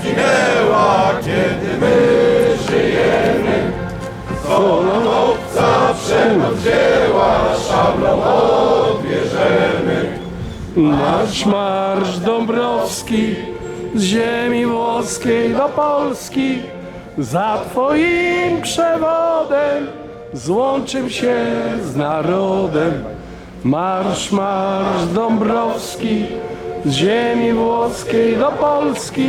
zginęła, kiedy my żyjemy. Kolon obca przemoc szablą odbierzemy. Marsz, marsz Dąbrowski z ziemi włoskiej do Polski. Za Twoim przewodem złączym się z narodem. Marsz, marsz Dąbrowski z ziemi włoskiej do Polski.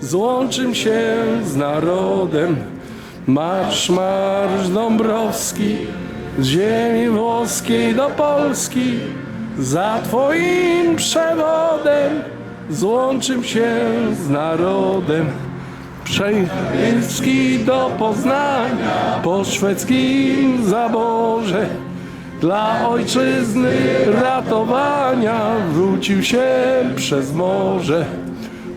złączym się z narodem. Marsz, marsz Dąbrowski, z ziemi włoskiej do Polski. Za Twoim przewodem złączym się z narodem. Przejrzyski do Poznania po szwedzkim zaborze. Dla ojczyzny ratowania wrócił się przez morze.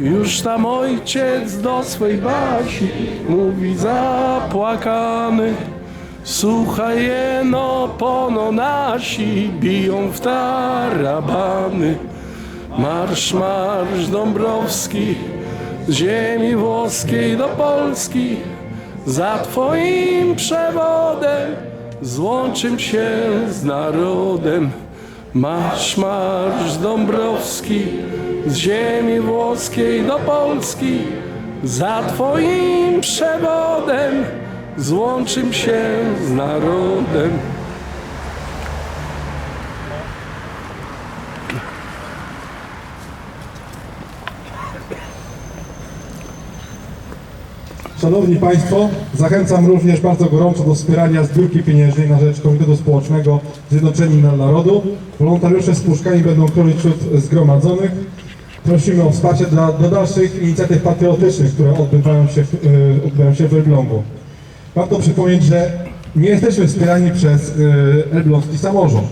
Już tam ojciec do swej Basi mówi zapłakany. Słuchaj jeno pono nasi biją w tarabany. Marsz, marsz Dąbrowski z ziemi włoskiej do Polski. Za Twoim przewodem złączym się z narodem. Marsz, marsz Dąbrowski z ziemi włoskiej do Polski. Za Twoim przewodem złączym się z narodem. Szanowni Państwo, zachęcam również bardzo gorąco do wspierania zbiórki pieniężnej na rzecz Komitetu Społecznego Zjednoczeni na Narodu. Wolontariusze z puszkami będą krążyć wśród zgromadzonych. Prosimy o wsparcie dla, do dalszych inicjatyw patriotycznych, które odbywają się, w- y, odbywają się w Elblągu. Warto przypomnieć, że nie jesteśmy wspierani przez y, elbląski samorząd.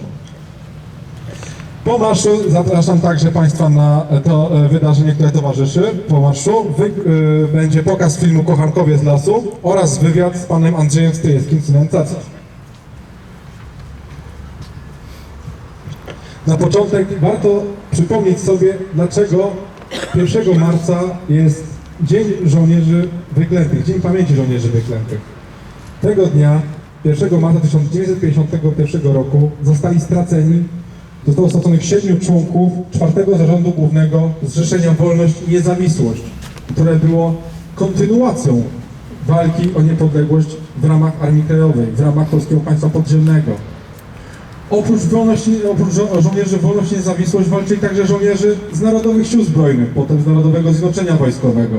Po marszu zapraszam także Państwa na to e, wydarzenie, które towarzyszy. Po marszu wy, y, będzie pokaz filmu Kochankowie z lasu oraz wywiad z panem Andrzejem Stryjewskim, synem Caca. Na początek warto przypomnieć sobie, dlaczego 1 marca jest Dzień Żołnierzy Wyklętych, Dzień Pamięci Żołnierzy Wyklętych. Tego dnia, 1 marca 1951 roku, zostali straceni Zostało straconych siedmiu członków czwartego zarządu głównego Zrzeszenia Wolność i Niezawisłość, które było kontynuacją walki o niepodległość w ramach Armii Krajowej, w ramach Polskiego Państwa Podziemnego. Oprócz, wolności, oprócz żo- żołnierzy Wolność i Niezawisłość walczyli także żołnierzy z Narodowych Sił Zbrojnych, potem z Narodowego Zjednoczenia Wojskowego.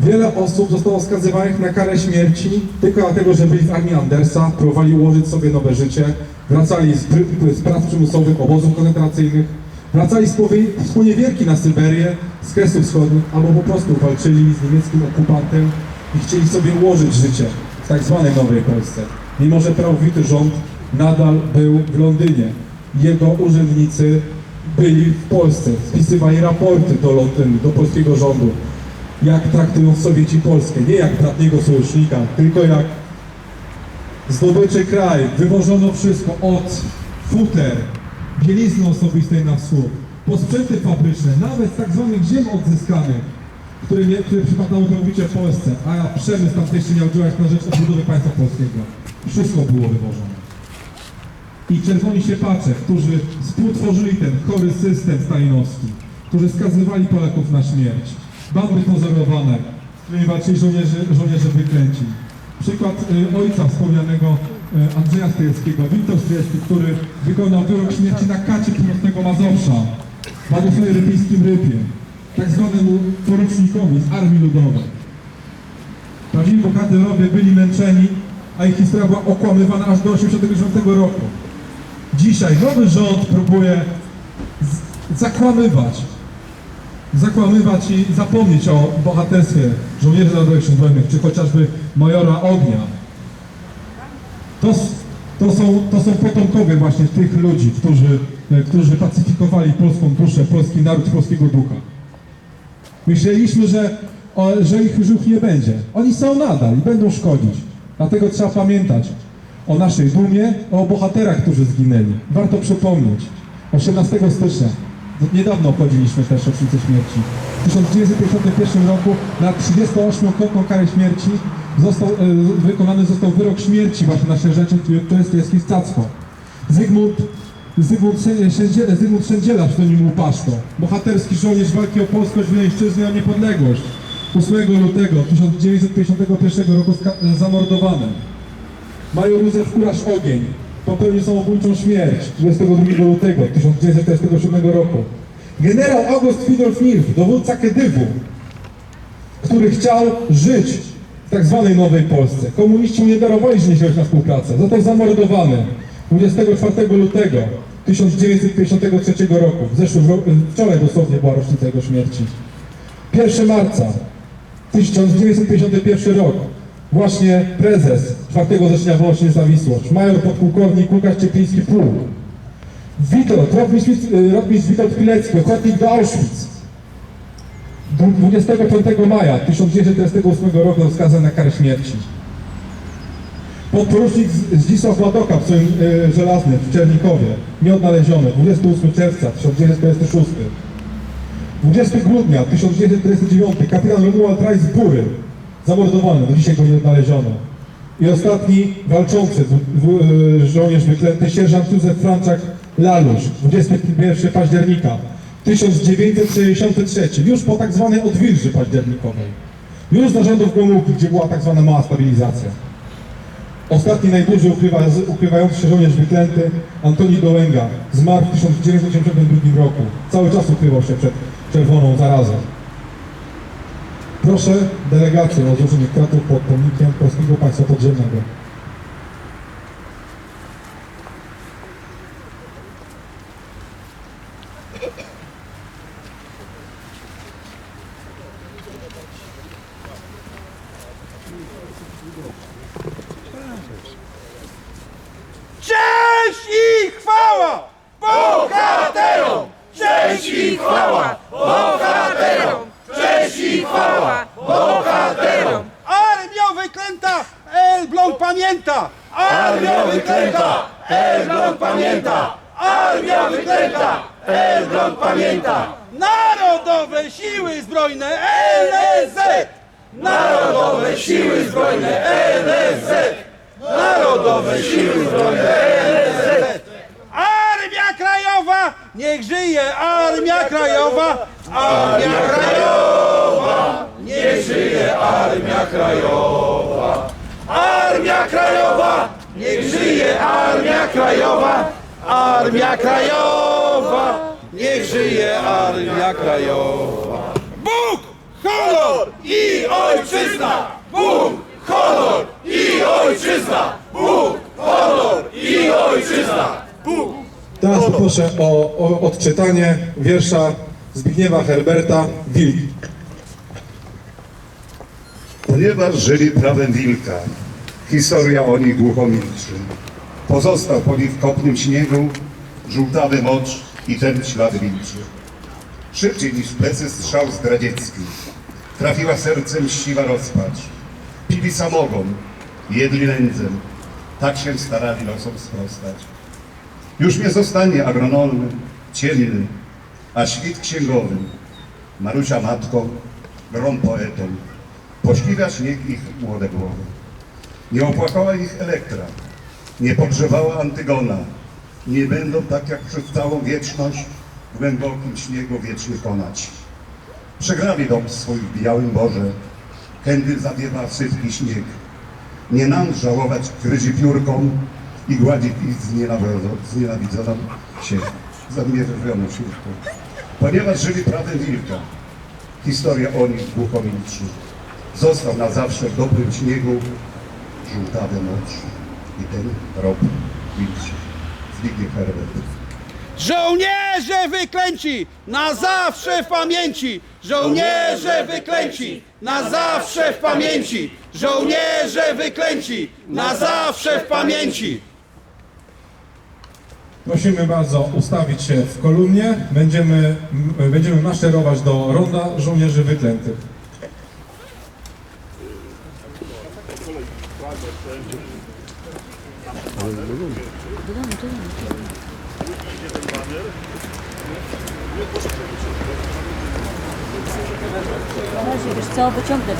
Wiele osób zostało skazywanych na karę śmierci tylko dlatego, że byli w armii Andersa, próbowali ułożyć sobie nowe życie, wracali z, z prac przymusowych, obozów koncentracyjnych, wracali z, z poniewierki na Syberię, z Kresów Wschodnich, albo po prostu walczyli z niemieckim okupantem i chcieli sobie ułożyć życie w tak zwanej Nowej Polsce. Mimo, że prawowity rząd nadal był w Londynie. Jego urzędnicy byli w Polsce, spisywali raporty do Londynu, do polskiego rządu jak traktują Sowieci Polskę. Nie jak bratniego sojusznika, tylko jak zdobyczy kraj. Wywożono wszystko od futer, bielizny osobistej na wschód, po sprzęty fabryczne, nawet z tak zwanych ziem odzyskanych, które, nie, które przypadało całkowicie Polsce, a przemysł tamtejszy miał działać na rzecz odbudowy państwa polskiego. Wszystko było wywożone. I czerwoni siepacze, którzy współtworzyli ten chory system stalinowski, którzy skazywali Polaków na śmierć. Bandy pozorowane, którymi walczyli żołnierze, żołnierze wyklęci. Przykład y, ojca wspomnianego e, Andrzeja Strejewskiego, Witold Strejewski, który wykonał wyrok śmierci na kacie północnego Mazowsza, Władysławie Rypijskim Rypie, tak zwanemu porucznikowi z Armii Ludowej. Prawdziwi bohaterowie byli męczeni, a ich historia była okłamywana aż do 1989 roku. Dzisiaj nowy rząd próbuje zakłamywać, zakłamywać i zapomnieć o bohaterstwie żołnierzy narodowych sił czy chociażby majora Ognia. To, to, są, to są potomkowie właśnie tych ludzi, którzy, e, którzy pacyfikowali polską duszę, polski naród, polskiego ducha. Myśleliśmy, że, że ich już nie będzie. Oni są nadal i będą szkodzić. Dlatego trzeba pamiętać o naszej dumie, o bohaterach, którzy zginęli. Warto przypomnieć. 18 stycznia, niedawno obchodziliśmy też rocznicę śmierci. W 1951 roku na 38-krotną karę śmierci został, e, wykonany został wyrok śmierci właśnie na jest, jest Cacko. Zygmunt Zygmunt, Szędziela, Zygmunt Szędziela, pseudonim Łupaszko. Bohaterski żołnierz walki o polskość, wileńszczyznę o niepodległość. 8 lutego 1951 roku zamordowany. Major Józef Kurasz Ogień popełnił samobójczą śmierć 22 lutego 1947 roku. Generał August Fidolf Milch, dowódca Kedywu, który chciał żyć w tak zwanej Nowej Polsce. Komuniści mu nie darowali, iść na współpracę. Został zamordowany 24 lutego 1953 roku. W zeszłym roku, wczoraj dosłownie była rocznica jego śmierci. 1 marca 1951 rok. Właśnie prezes 4 września Wolność Niezawisłość, major podpułkownik Łukasz Ciepliński Puł. Witold, rotmistrz, rotmistrz Witold Pilecki, ochotnik do Auschwitz. 25 maja 1948 roku skazany na karę śmierci. Podporucznik Zdzisław Ładoka w swoim e, żelaznym w Czernikowie, nieodnaleziony, 28 czerwca 1946. 20 grudnia 1949 kapitan Romuald Rajs z Bury, zamordowany, do dzisiaj go nie odnaleziono. I ostatni walczący e, żołnierz wyklęty, sierżant Józef Franczak Lalusz, 21 października 1963, już po tak zwanej odwilży październikowej. Już za rządów Gomułki, gdzie była tak zwana mała stabilizacja. Ostatni najdłużej ukrywa, ukrywający się żołnierz wyklęty, Antoni Dołęga, zmarł w 1982 roku. Cały czas ukrywał się przed czerwoną zarazą. Proszę delegację o złożenie kwiatów pod pomnikiem Polskiego Państwa Podziemnego. Pamięta! Armio wyklęta, Elbląg pamięta! Armia wyklęta, Elbląg pamięta! Narodowe Siły Zbrojne NSZ! Narodowe Siły Zbrojne NSZ! Narodowe Siły Zbrojne NSZ! Armia Krajowa! Niech żyje Armia Krajowa! Armia Krajowa! Niech żyje Armia Krajowa! Armia Krajowa! Niech żyje Armia Krajowa! Armia Krajowa! Niech żyje Armia Krajowa! Bóg, honor i ojczyzna! Bóg, honor i ojczyzna! Bóg, honor i ojczyzna! Bóg! Teraz poproszę o, o odczytanie wiersza Zbigniewa Herberta Wilk. Ponieważ żyli prawem wilka, historia o nich głucho milczy. Pozostał po nich w kopnym śniegu żółtawy mocz i ten ślad wilczy. Szybciej niż plecy strzał zdradziecki. Trafiła sercem siwa rozpacz. Pili samogon, jedli nędzem. Tak się starali losom sprostać. Już nie zostanie agronomem, ciemny, a świt księgowym. Marusia matką, grom poetą. Pośliwia śnieg ich młode głowy. Nie opłakała ich Elektra, nie pogrzebała Antygona. Nie będą tak jak przez całą wieczność w głębokim śniegu wieczny konać. Przegrali dom swój w białym Boże, kędy zawiewa sypki śnieg. Nie nam żałować gryzi piórką i gładzi ich znienawidzoną, się, zamierzowioną siłką. Ponieważ żyli prawem wilka, historia o nich głucho milczy. Został na zawsze w dobrym śniegu żółtawy mocz i ten rob milczy. Zbigniew Herbert. Żołnierze wyklęci, na zawsze w pamięci! Żołnierze wyklęci, na zawsze w pamięci! Żołnierze wyklęci, na zawsze w pamięci! Prosimy bardzo ustawić się w kolumnie. Będziemy, będziemy maszerować do ronda żołnierzy wyklętych. жириш. Це обичок десь